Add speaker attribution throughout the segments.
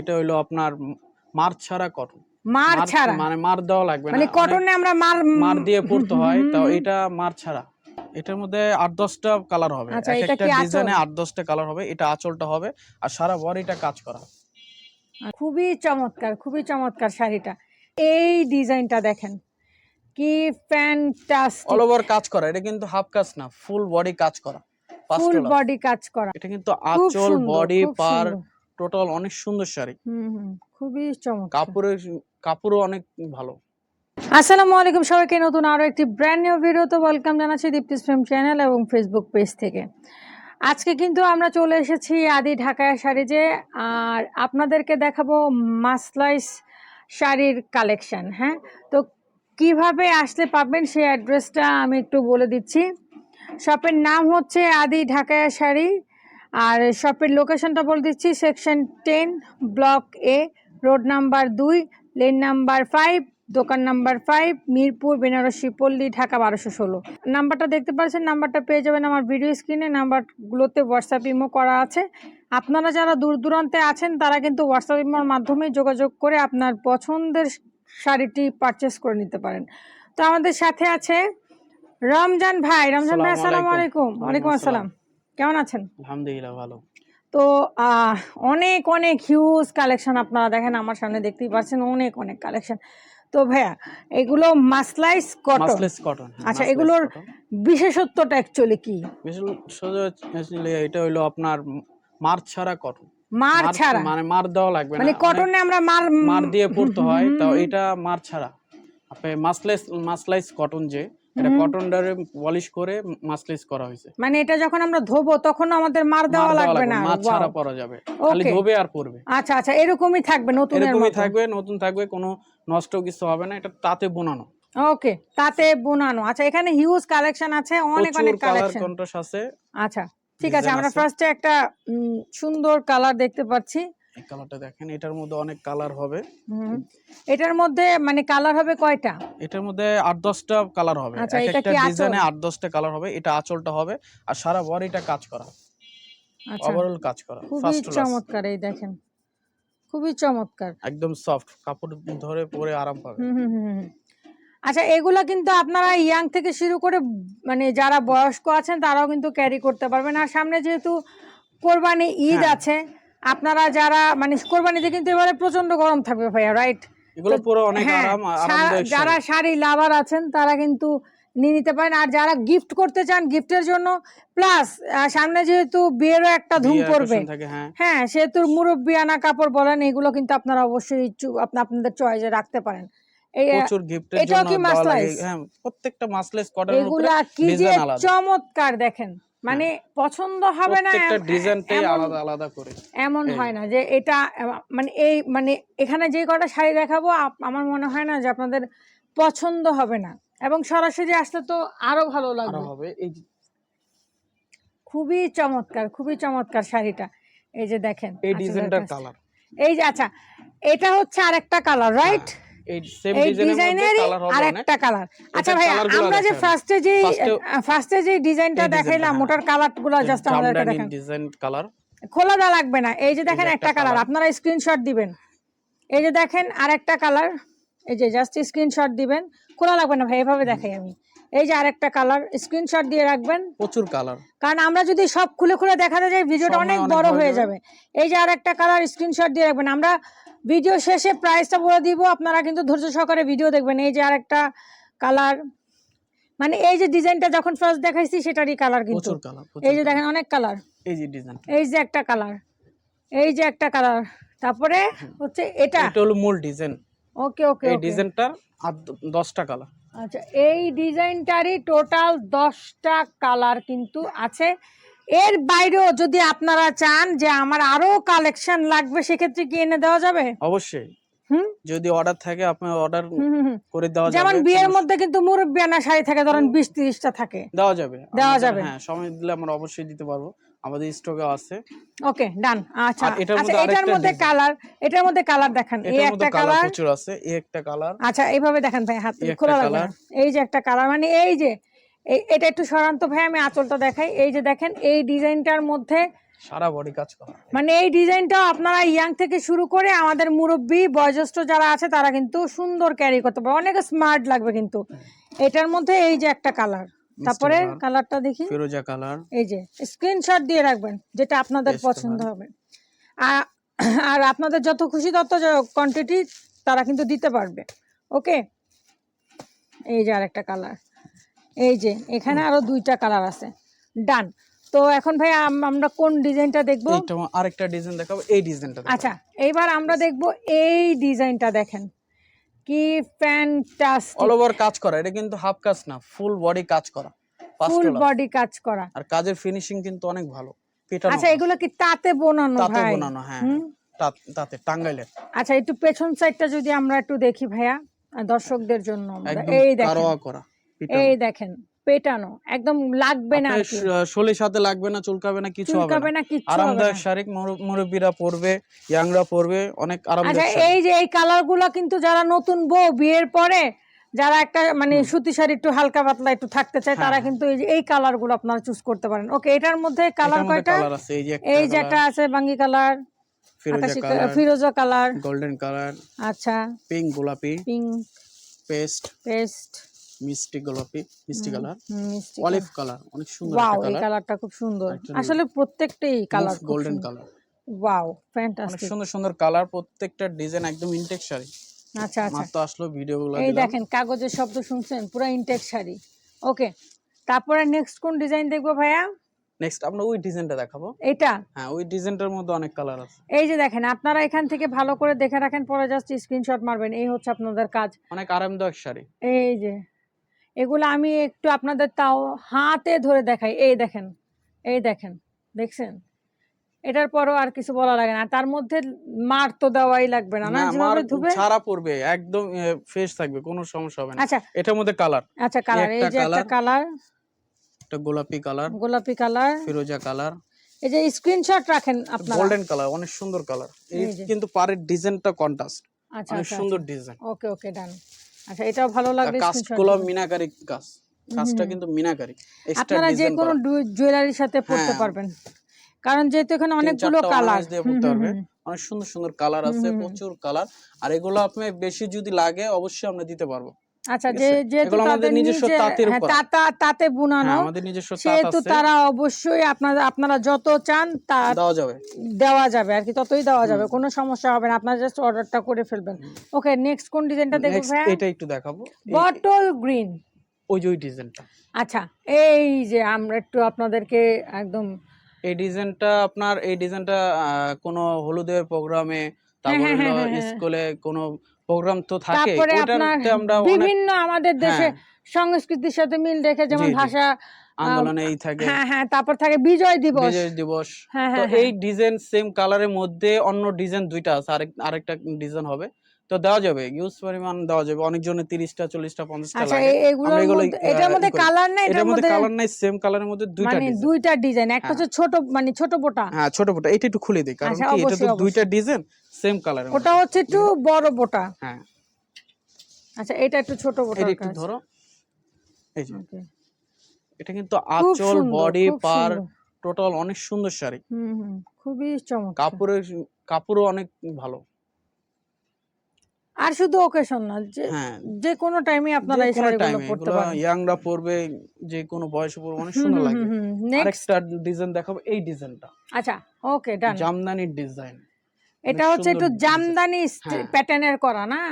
Speaker 1: এটা হইল আপনার মার ছাড়া কটন
Speaker 2: মার ছাড়া?
Speaker 1: মানে মার দেওয়া লাগবে
Speaker 2: মানে কটনে আমরা মার
Speaker 1: মার দিয়ে পড়তে হয় তো এটা মার ছাড়া। এটার মধ্যে আট দশটা কালার হবে।
Speaker 2: আচ্ছা,
Speaker 1: এক একটা ডিজাইনে আট দশটা কালার হবে এটা আঁচলটা হবে আর সারা বডিটা কাজ করা
Speaker 2: খুবই চমৎকার খুবই চমৎকার শাড়িটা। এই ডিজাইনটা দেখেন কি ফ্যান্টাস্টিক
Speaker 1: অল ওভার কাজ করা এটা কিন্তু হাফ কাজ না ফুল বডি কাজ করা
Speaker 2: ফুল বডি কাজ করা।
Speaker 1: এটা কিন্তু আঁচল বডি পার। টোটাল অনেক সুন্দর শাড়ি।
Speaker 2: খুবই চমৎকার।
Speaker 1: কাপড়ের কাপড়ও অনেক ভালো।
Speaker 2: আসসালামু আলাইকুম সবাইকে নতুন আরও একটি ব্র্যান্ড নিউ ভিডিওতে ওয়েলকাম জানাচ্ছি দীপ্তিস ফিল্ম চ্যানেল এবং ফেসবুক পেজ থেকে। আজকে কিন্তু আমরা চলে এসেছি আদি ঢাকায় শাড়িজে আর আপনাদেরকে দেখাবো মাসলাইস শাড়ির কালেকশন হ্যাঁ? তো কীভাবে আসলে পাবেন সেই অ্যাড্রেসটা আমি একটু বলে দিচ্ছি। শপের নাম হচ্ছে আদি ঢাকায় শাড়ি। আর শপের লোকেশনটা বলে দিচ্ছি section ten block A road number দুই লেন নাম্বার ফাইভ দোকান নাম্বার ফাইভ মিরপুর বেনারসি পল্লী ঢাকা বারোশো ষোলো। নাম্বারটা দেখতে পাচ্ছেন নাম্বারটা পেয়ে যাবেন আমার ভিডিও স্ক্রিনে নাম্বারগুলোতে হোয়াটসঅ্যাপ ইমো করা আছে। আপনারা যারা দূর দূরান্তে আছেন তারা কিন্তু হোয়াটসঅ্যাপ ইমোর মাধ্যমে যোগাযোগ করে আপনার পছন্দের শাড়িটি পারচেস করে নিতে পারেন। তো আমাদের সাথে আছে রমজান ভাই। রমজান ভাই আসসালামু আলাইকুম। ওয়ালাইকুম আসসালাম। কেমন আছেন?
Speaker 1: আলহামদুলিল্লাহ ভালো।
Speaker 2: তো অনেক অনেক হিউজ কালেকশন আপনারা দেখেন আমার সামনে দেখতেই পাচ্ছেন অনেক অনেক কালেকশন তো ভাইয়া এগুলো মাসলাইস কটন
Speaker 1: মাসলেস কটন
Speaker 2: আচ্ছা, এগুলোর বিশেষত্বটা অ্যাকচুয়ালি কি?
Speaker 1: সোজা এটা হইল আপনার মার ছাড়া কটন
Speaker 2: মার ছাড়া?
Speaker 1: মানে মার দেওয়া লাগবে
Speaker 2: মানে কটনে আমরা মার
Speaker 1: মার দিয়ে পড়তে হয় তো এটা মার ছাড়া। আপনি মাসলেস মাসলাইস কটন যে এটা
Speaker 2: হুম।
Speaker 1: কটনটারে পলিশ করে মাসলাইস করা হয়েছে।
Speaker 2: মানে এটা যখন আমরা ধোবো তখন আমাদের মার দেওয়া লাগবে না?
Speaker 1: মার ছাড়া. পরা যাবে। খালি ধোবে আর পরবে।
Speaker 2: আচ্ছা আচ্ছা এরকমই থাকবে নতুনের
Speaker 1: এরকমই থাকবে নতুন থাকবে কোনো নষ্ট কিছু হবে না এটা তাতে বোনানো।
Speaker 2: ওকে তাতে বোনানো। আচ্ছা এখানে হিউজ কালেকশন আছে অনেক অনেক কালেকশন
Speaker 1: কন্ট্রাস্ট আছে
Speaker 2: আচ্ছা ঠিক আছে আমরা। ফার্স্টে একটা সুন্দর কালার দেখতে পাচ্ছি।
Speaker 1: এই কালারটা দেখেন এটার মধ্যে অনেক কালার হবে।
Speaker 2: এটার মধ্যে মানে কালার হবে কয়টা?
Speaker 1: এটার মধ্যে আট দশটা কালার হবে।
Speaker 2: আচ্ছা,
Speaker 1: এক একটা ডিজাইনে আট দশটা কালার হবে এটা আঁচলটা হবে আর সারা বডিটা কাজ করা।
Speaker 2: আচ্ছা।
Speaker 1: ওভারঅল কাজ করা
Speaker 2: খুবই চমৎকার এই দেখেন খুবই চমৎকার।
Speaker 1: একদম সফট কাপড় ধরে পরে আরাম পাবে।
Speaker 2: আচ্ছা এগুলা কিন্তু আপনারা ইয়াং থেকে শুরু করে মানে যারা বয়স্ক আছেন তারাও কিন্তু ক্যারি করতে পারবেন। আর সামনে যেহেতু কোরবানি ঈদ
Speaker 1: হ্যাঁ।
Speaker 2: আছে আপনারা যারা মানে কোরবানিতে কিন্তু এবারে প্রচণ্ড গরম থাকবে ভাইয়া রাইট
Speaker 1: এগুলো পুরো অনেক
Speaker 2: হ্যাঁ,
Speaker 1: আরাম
Speaker 2: যারা
Speaker 1: শাড়ি।
Speaker 2: লাভার আছেন তারা কিন্তু নিয়ে নিতে পারেন। আর যারা গিফট করতে চান গিফটের জন্য প্লাস সামনে যেহেতু বিয়েরও একটা ধুম পড়বে।
Speaker 1: হ্যাঁ।
Speaker 2: সেহেতু সেহেতু আনা কাপড় বলেন এগুলো কিন্তু আপনারা অবশ্যই আপনা আপনাদের চয়েসে রাখতে পারেন। এই
Speaker 1: প্রচুর গিফটের
Speaker 2: এটাও কি মাসলাইস?
Speaker 1: হ্যাঁ প্রত্যেকটা মাসলেস কটনের উপরে
Speaker 2: এগুলা কি যে চমৎকার দেখেন। মানে পছন্দ হবে না
Speaker 1: প্রত্যেকটা ডিজাইনটাই আলাদা আলাদা করে।
Speaker 2: এমন হয়। না যে এটা মানে এই মানে এখানে যে কটা শাড়ি দেখাবো আমার মনে হয় না যে আপনাদের পছন্দ হবে না। এবং সরাসরি আসলে তো আরও ভালো লাগবে।
Speaker 1: হবে। এই
Speaker 2: খুবই চমৎকার খুবই চমৎকার শাড়িটা। এই যে দেখেন
Speaker 1: এই ডিজাইনটার কালার।
Speaker 2: এই যে আচ্ছা এটা হচ্ছে আরেকটা কালার রাইট?
Speaker 1: এই সেম ডিজাইনের
Speaker 2: আরেকটা কালার আচ্ছা ভাই আমরা যে ফার্স্টে যে ফার্স্টে যে ডিজাইনটা দেখাইলাম। ওটার কালার জাস্ট আমাদেরকে দেখেন।
Speaker 1: ডিজাইন কালার
Speaker 2: খোলা দেওয়া লাগবে না। এই যে দেখেন একটা কালার আপনারা স্ক্রিনশট দিবেন। এই যে দেখেন আরেকটা কালার এই যে জাস্ট স্ক্রিনশট দিবেন। খোলা লাগবে না ভাই এভাবে দেখাই আমি। এই যে আরেকটা কালার স্ক্রিনশট দিয়ে রাখবেন।
Speaker 1: প্রচুর কালার
Speaker 2: কারণ আমরা যদি সব খুলে খুলে দেখাতে যাই ভিডিওটা অনেক বড়
Speaker 1: হয়ে যাবে।
Speaker 2: যাবে। এই যে আরেকটা কালার স্ক্রিনশট দিয়ে রাখবেন। আমরা ভিডিও শেষে প্রাইসটা বলে দিব। আপনারা কিন্তু ধৈর্য সহকারে ভিডিও দেখবেন। এই যে আরেকটা কালার মানে এই যে ডিজাইনটা যখন ফার্স্ট দেখাইছি সেটারই কালার কিন্তু। এই যে দেখেন অনেক কালার
Speaker 1: এই যে ডিজাইন
Speaker 2: এই যে একটা কালার এই যে একটা কালার তারপরে হচ্ছে এটা।
Speaker 1: এটা হলো মূল ডিজাইন
Speaker 2: ওকে ওকে
Speaker 1: এই ডিজাইনটা আর দ- দশটা কালার
Speaker 2: আচ্ছা এই ডিজাইনটারই টোটাল দশটা কালার কিন্তু আছে। এর বাইরেও যদি আপনারা চান যে আমার আরও কালেকশন লাগবে সেক্ষেত্রে কি এনে দেওয়া যাবে?
Speaker 1: অবশ্যই। যদি অর্ডার থাকে আপনার অর্ডার। করে দেওয়া যাবে।
Speaker 2: যেমন বিয়ের মধ্যে কিন্তু মুরব্বিয়ানা শাড়ি থাকে ধরেন বিশ তিরিশটা থাকে।
Speaker 1: দেওয়া যাবে।
Speaker 2: দেওয়া যাবে।
Speaker 1: হ্যাঁ সময় দিলে আমরা অবশ্যই দিতে পারব। আমাদের স্টকে আছে।
Speaker 2: ওকে ডান। আচ্ছা। আচ্ছা এটার মধ্যে কালার এটার মধ্যে কালার দেখান। এই একটা
Speaker 1: কালার প্রচুর আছে। এই একটা কালার
Speaker 2: আচ্ছা এইভাবে দেখেন ভাই হাত খোলা লাগবে এই যে একটা কালার মানে এই যে এই- এটা একটু সরান্ত ভাই আমি আঁচলটা দেখাই। এই যে দেখেন এই ডিজাইনটার মধ্যে
Speaker 1: সারা বডি কাজ করা।
Speaker 2: মানে এই ডিজাইনটা আপনারা ইয়াং থেকে শুরু করে আমাদের মুরব্বী বয়োজ্যেষ্ঠ যারা আছে তারা কিন্তু সুন্দর ক্যারি করতে পারে অনেক স্মার্ট লাগবে কিন্তু। এটার মধ্যে এই যে একটা কালার তারপরে কালারটা দেখি।
Speaker 1: ফিরোজা কালার
Speaker 2: এই যে স্ক্রিনশট দিয়ে রাখবেন যেটা আপনাদের পছন্দ হবে। আর আপনাদের যত খুশি তত কোয়ান্টিটি তারা কিন্তু দিতে পারবে। ওকে এই যে আরেকটা কালার এই যে এখানে আরও দুইটা কালার আছে। ডান তো এখন ভাই আমরা কোন ডিজাইনটা দেখব?
Speaker 1: এইটা আরেকটা ডিজাইন দেখাবো এই ডিজাইনটা
Speaker 2: আচ্ছা এইবার আমরা দেখব এই ডিজাইনটা দেখেন। কি ফ্যান্টাস্টিক
Speaker 1: অল ওভার কাজ করা এটা কিন্তু হাফ কাজ না ফুল বডি কাজ করা
Speaker 2: ফুল বডি কাজ করা।
Speaker 1: আর কাজের ফিনিশিং কিন্তু অনেক ভালো পেটানো
Speaker 2: আচ্ছা এগুলো কি তাতে বোনানো ভাই?
Speaker 1: তাতে বানানো হ্যাঁ তাতে টাঙ্গাইলের।
Speaker 2: আচ্ছা একটু পেছন সাইডটা যদি আমরা একটু দেখি ভাইয়া দর্শকদের জন্য এই দেখেন।
Speaker 1: করা।
Speaker 2: এই দেখেন পেটানো একদম লাগবে না আর
Speaker 1: আপনার
Speaker 2: কি।
Speaker 1: শ- শোলের সাথে লাগবে না চুলকাবে না কিছু হবে না। আরামদায়ক। শাড়ি মুরব্বীরা পরবে ইয়াংরা পরবে অনেক
Speaker 2: আচ্ছা
Speaker 1: আরামদায়ক শাড়ি।
Speaker 2: এই যে এই কালারগুলো কিন্তু যারা নতুন বউ বিয়ের পরে যারা একটা মানে সুতি শাড়ি একটু হালকা পাতলা একটু থাকতে চায় তারা
Speaker 1: হ্যাঁ।
Speaker 2: কিন্তু এই যে এই কালারগুলো আপনারা চুজ করতে পারেন। ওকে এটার মধ্যে কালার কয়টা?
Speaker 1: এই যে
Speaker 2: এই যে একটা আছে বাঙ্গি কালার
Speaker 1: ফিরোজা কালার। গোল্ডেন কালার
Speaker 2: আচ্ছা।
Speaker 1: পিঙ্ক গোলাপি
Speaker 2: পিঙ্ক।
Speaker 1: পেস্ট।
Speaker 2: পেস্ট।
Speaker 1: মিষ্টি গোলাপি মিষ্টি কালার। Olive colour. অনেক সুন্দর
Speaker 2: ওয়াও এই কালারটা খুব সুন্দর। আসলে প্রত্যেকটাই colour
Speaker 1: golden colour
Speaker 2: wow fantastic
Speaker 1: সুন্দর সুন্দর কালার প্রত্যেকটা ডিজাইন একদম ইনটেক শাড়ি।
Speaker 2: আচ্ছা আচ্ছা।
Speaker 1: মাত্র আসলো ভিডিও গুলো
Speaker 2: এই দেখেন কাগজের শব্দ শুনছেন? পুরো ইনটেক শাড়ি। ওকে তারপরে নেক্সট কোন ডিজাইন দেখব ভাইয়া?
Speaker 1: নেক্সট আমরা ওই ডিজাইনটা দেখাবো।
Speaker 2: এটা
Speaker 1: হ্যাঁ ওই ডিজাইনটার মধ্যে অনেক কালার আছে।
Speaker 2: এই যে দেখেন আপনারা এখান থেকে ভালো করে দেখে রাখেন পরে জাস্ট স্ক্রিনশট মারবেন। এই হচ্ছে আপনাদের কাজ।
Speaker 1: অনেক আরামদায়ক শাড়ি।
Speaker 2: এই যে। এগুলো আমি একটু আপনাদের তাও হাতে ধরে দেখাই। এই দেখেন এই দেখেন দেখছেন? এটার পরও আর কিছু বলা লাগে না। তার মধ্যে মার তো দেওয়াই লাগবে না না? যেভাবে ধুবে।
Speaker 1: ছাড়া পড়বে একদম ফ্রেশ থাকবে কোনো সমস্যা হবে না।
Speaker 2: আচ্ছা।
Speaker 1: এটার মধ্যে কালার
Speaker 2: আচ্ছা কালার এই যে একটা কালার
Speaker 1: একটা গোলাপি কালার
Speaker 2: গোলাপি কালার
Speaker 1: ফিরোজা কালার
Speaker 2: এই যে স্ক্রিনশট রাখেন আপনারা।
Speaker 1: গোল্ডেন কালার অনেক সুন্দর কালার এই কিন্তু পাড়ের ডিজাইনটা কন্ট্রাস্ট
Speaker 2: আচ্ছা
Speaker 1: অনেক
Speaker 2: আচ্ছা
Speaker 1: সুন্দর ডিজাইন
Speaker 2: ওকে ওকে ডান আচ্ছা এটাও ভালো লাগবে
Speaker 1: কাজগুলো মিনাকারি কাজ। কাজটা কিন্তু মিনাকারি।
Speaker 2: আপনারা যে কোনো জুয়েলারির সাথে পড়তে
Speaker 1: হ্যাঁ।
Speaker 2: পারবেন। কারণ যেহেতু এখানে অনেকগুলো কালার
Speaker 1: দিয়ে পড়তে পারবে। অনেক সুন্দর সুন্দর কালার আছে প্রচুর কালার আর এগুলো আপনি বেশি যদি লাগে অবশ্যই আমরা দিতে পারব।
Speaker 2: আচ্ছা যে যেহেতু তাদের
Speaker 1: নিজস্ব তাঁতের
Speaker 2: হ্যাঁ,
Speaker 1: উপর।
Speaker 2: তাতা তাতে বুনানো।
Speaker 1: হ্যাঁ আমাদের নিজস্ব তাঁত
Speaker 2: সেহেতু তারা অবশ্যই আপনারা আপনারা যত চান তা
Speaker 1: দেওয়া যাবে।
Speaker 2: দেওয়া যাবে আর কি ততই দেওয়া যাবে কোনো সমস্যা হবে না আপনারা জাস্ট অর্ডারটা করে ফেলবেন। ওকে নেক্সট কোন ডিজাইনটা দেখব ভাইয়া?
Speaker 1: এটা একটু দেখাবো।
Speaker 2: বটল গ্রিন
Speaker 1: ওই যে ওই ডিজাইনটা
Speaker 2: আচ্ছা এই যে আমরা একটু আপনাদেরকে একদম
Speaker 1: এই ডিজাইনটা আপনার এই ডিজাইনটা কোনো হলুদের প্রোগ্রামে তারপরে
Speaker 2: হ্যাঁ, হ্যাঁ।
Speaker 1: স্কুলে কোনো প্রোগ্রাম তো থাকে ওটাতে আমরা
Speaker 2: বিভিন্ন আমাদের দেশে
Speaker 1: হ্যাঁ।
Speaker 2: সংস্কৃতির সাথে মিল রেখে যেমন। ভাষা
Speaker 1: আন্দোলনে এই থাকে।
Speaker 2: হ্যাঁ হ্যাঁ তারপর থাকে বিজয় দিবস।
Speaker 1: বিজয় দিবস।
Speaker 2: হ্যাঁ
Speaker 1: তো
Speaker 2: হ্যাঁ।
Speaker 1: এই ডিজাইন সেম কালারের মধ্যে অন্য ডিজাইন দুইটা আছে আরেক আরেকটা ডিজাইন হবে। তো দেওয়া যাবে ইউজ পরিমাণ দেওয়া যাবে অনেকজনের তিরিশটা চল্লিশটা পঞ্চাশটা
Speaker 2: আচ্ছা
Speaker 1: লাগে।
Speaker 2: এ- এগুলোর
Speaker 1: আমরা এগুলো,
Speaker 2: এটার মধ্যে কালার না
Speaker 1: এটার মধ্যে কালার নাই সেম কালারের মধ্যে দুইটা
Speaker 2: মানে দুইটা ডিজাইন একটা
Speaker 1: হ্যাঁ।
Speaker 2: হচ্ছে ছোট মানে ছোট বোটা
Speaker 1: হ্যাঁ ছোট ছোট এটা একটু খুলে দিই কারণ
Speaker 2: আচ্ছা,
Speaker 1: কি এটা তো দুইটা ডিজাইন সেম কালারের
Speaker 2: ওটা হচ্ছে একটু বড় বোটা
Speaker 1: হ্যাঁ।
Speaker 2: আচ্ছা এটা একটু ছোট বোটা
Speaker 1: এটা একটু ধরো। এই যে এটা কিন্তু আঁচল বডি পার টোটাল অনেক সুন্দর শাড়ি।
Speaker 2: হুম হুম খুবই চমৎকার।
Speaker 1: কাপড়ের কাপড়ও অনেক ভালো।
Speaker 2: আর শুধু ওকেশন না যে
Speaker 1: হ্যাঁ।
Speaker 2: যে কোনো টাইমে আপনারা এই শাড়িগুলো পরতে পারেন।
Speaker 1: ইয়াংরা পরবে যে কোনো বয়সে পরবে অনেক সুন্দর
Speaker 2: নেক্সট
Speaker 1: আরেকটা ডিজাইন দেখাবো এই ডিজাইনটা
Speaker 2: আচ্ছা ওকে ডান
Speaker 1: জামদানির ডিজাইন
Speaker 2: এটা হচ্ছে একটু জামদানি। প্যাটার্নের করা না?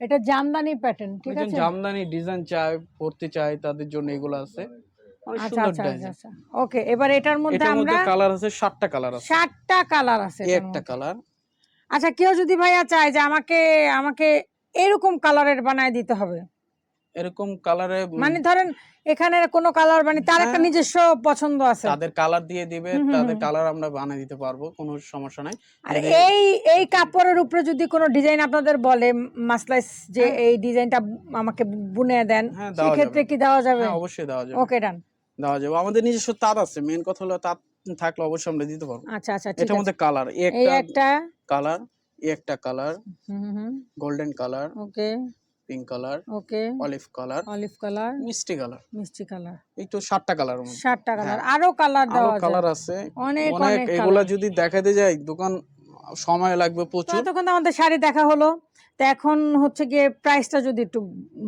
Speaker 2: এটা জামদানি প্যাটার্ন ঠিক আছে?
Speaker 1: জামদানি ডিজাইন চাই পরতে চায় তাদের জন্য এগুলো আছে। অনেক
Speaker 2: আচ্ছা আচ্ছা আচ্ছা ওকে এবার এটার মধ্যে আমরা
Speaker 1: কালার আছে সাতটা কালার আছে।
Speaker 2: সাতটা কালার আছে
Speaker 1: একটা কালার
Speaker 2: আচ্ছা কেউ যদি ভাইয়া চায় যে আমাকে আমাকে এরকম কালারের বানায় দিতে হবে?
Speaker 1: এরকম কালারে
Speaker 2: মানে ধরেন এখানে কোনো কালার মানে তার একটা
Speaker 1: হ্যাঁ।
Speaker 2: নিজস্ব পছন্দ আছে।
Speaker 1: তাদের কালার দিয়ে দিবে তাদের কালার আমরা বানিয়ে দিতে পারব কোনো সমস্যা নাই।
Speaker 2: আর এই এই কাপড়ের উপরে যদি কোনো ডিজাইন আপনাদের বলে মাসলাইস যে এই ডিজাইনটা আমাকে বুনে দেন
Speaker 1: হ্যাঁ, দেওয়া
Speaker 2: সেক্ষেত্রে কি দেওয়া যাবে?
Speaker 1: হ্যাঁ অবশ্যই দেওয়া যাবে।
Speaker 2: ওকে ডান
Speaker 1: দেওয়া যাবে। আমাদের নিজস্ব তাঁত আছে মেন কথা হলো তাঁত থাকলে অবশ্যই আমরা দিতে পারব।
Speaker 2: আচ্ছা আচ্ছা
Speaker 1: এটার মধ্যে কালার
Speaker 2: এই
Speaker 1: একটা কালার এই একটা colour
Speaker 2: hmm hmm
Speaker 1: golden colour
Speaker 2: okay.
Speaker 1: Pink colour
Speaker 2: okay.
Speaker 1: Olive colour
Speaker 2: olive colour
Speaker 1: মিষ্টি কালার
Speaker 2: মিষ্টি কালার
Speaker 1: একটু সাতটা কালার মধ্যে।
Speaker 2: সাতটা কালার
Speaker 1: হ্যাঁ।
Speaker 2: আরও কালার
Speaker 1: আরও
Speaker 2: দেওয়া যায়
Speaker 1: কালার আছে।
Speaker 2: অনেক
Speaker 1: অনেক এগুলা যদি দেখাতে যাই দোকান সময় লাগবে প্রচুর।
Speaker 2: এতক্ষণ তো আমাদের শাড়ি দেখা হলো। তো এখন হচ্ছে গিয়ে প্রাইসটা যদি একটু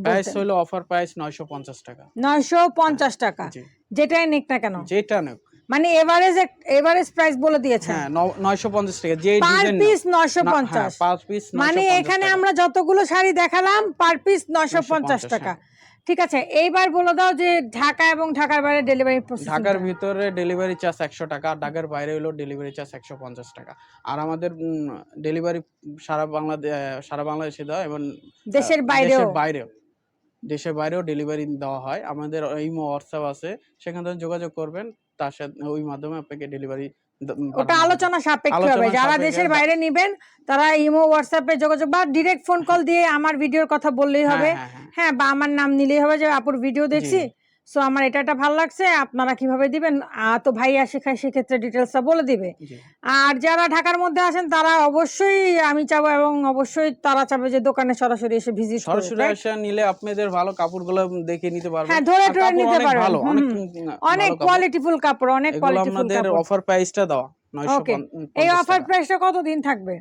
Speaker 1: প্রাইস হলো অফার প্রাইস নয়শো পঞ্চাশ টাকা।
Speaker 2: নয়শো পঞ্চাশ টাকা।
Speaker 1: জি।
Speaker 2: যেটাই নিক না কেন।
Speaker 1: যেটা নেব
Speaker 2: মানে এভারেজ এভারেজ প্রাইস বলে দিয়েছেন।
Speaker 1: হ্যাঁ নয়শো পঞ্চাশ টাকা যে
Speaker 2: পার পিস নয়শো পঞ্চাশ।
Speaker 1: পাঁচ পিস
Speaker 2: মানে এখানে আমরা যতগুলো শাড়ি দেখালাম পার পিস নয়শো পঞ্চাশ
Speaker 1: 950
Speaker 2: টাকা। ঠিক আছে এইবার বলে দাও যে ঢাকা এবং ঢাকার বাইরে ডেলিভারি
Speaker 1: ঢাকার ভিতরে ডেলিভারি চার্জ একশো টাকা ঢাকার বাইরে হলো ডেলিভারি চার্জ একশো পঞ্চাশ টাকা। আর আমাদের ডেলিভারি সারা বাংলাদেশ সারা বাংলাদেশে দেওয়া এবং
Speaker 2: দেশের বাইরেও।
Speaker 1: বাইরেও। দেশের বাইরেও ডেলিভারি দেওয়া হয়। আমাদের ইমো হোয়াটসঅ্যাপ আছে। সেখান থেকে যোগাযোগ করবেন। তার সাথে ওই মাধ্যমে আপনাকে ডেলিভারি
Speaker 2: ওটা আলোচনা সাপেক্ষে হবে। যারা দেশের বাইরে নেবেন তারা ইমো হোয়াটসঅ্যাপে যোগাযোগ বা ডিরেক্ট ফোন কল দিয়ে আমার ভিডিওর কথা বললেই হবে।
Speaker 1: হ্যাঁ হ্যাঁ।
Speaker 2: হ্যাঁ বা আমার নাম নিলেই হবে যে আপুর ভিডিও দেখছি। সো আমার এটা এটা ভালো লাগছে আপনারা কীভাবে দিবেন? তো ভাইয়া শেখায় সেক্ষেত্রে ডিটেলসটা বলে দিবে। আর যারা ঢাকার মধ্যে আছেন তারা অবশ্যই আমি চাবো এবং অবশ্যই তারা চাবে যে দোকানে সরাসরি এসে ভিজিট
Speaker 1: সরাসরি এসে নিলে আপনাদের ভালো কাপড়গুলো দেখে নিতে পারবেন।
Speaker 2: হ্যাঁ ধরে
Speaker 1: কাপড়
Speaker 2: নিতে পারবেন।
Speaker 1: ভালো অনেক
Speaker 2: কোয়ালিটিফুল কাপড়। অনেক কোয়ালিটিফুল
Speaker 1: আপনাদের অফার প্রাইসটা দাও নয়শো
Speaker 2: Okay. এই অফার। প্রাইসটা কতদিন থাকবে?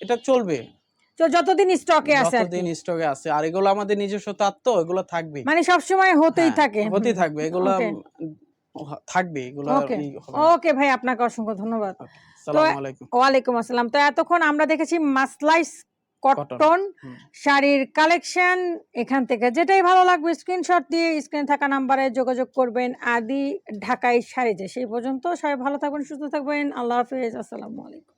Speaker 1: এটা চলবে।
Speaker 2: যতদিন স্টকে আছে
Speaker 1: যতদিন স্টকে আছে। আর এগুলো আমাদের নিজস্ব তত্ত্ব এগুলো থাকবে
Speaker 2: মানে সবসময় হতেই থাকে।
Speaker 1: হতেই থাকবে। এগুলো থাকবে এগুলো
Speaker 2: ওকে ভাই আপনাকে অসংখ্য ধন্যবাদ। ওয়ালাইকুম আসসালাম। তো এতক্ষণ আমরা দেখেছি মাসলাইস কটন শাড়ির কালেকশন এখান থেকে যেটাই ভালো লাগবে স্ক্রিনশট দিয়ে স্ক্রিনে থাকা নাম্বারে যোগাযোগ করবেন। আদি ঢাকাই শাড়িতে সেই পর্যন্ত সবাই ভালো থাকবেন সুস্থ থাকবেন। আল্লাহ হাফিজ। আসসালামু আলাইকুম।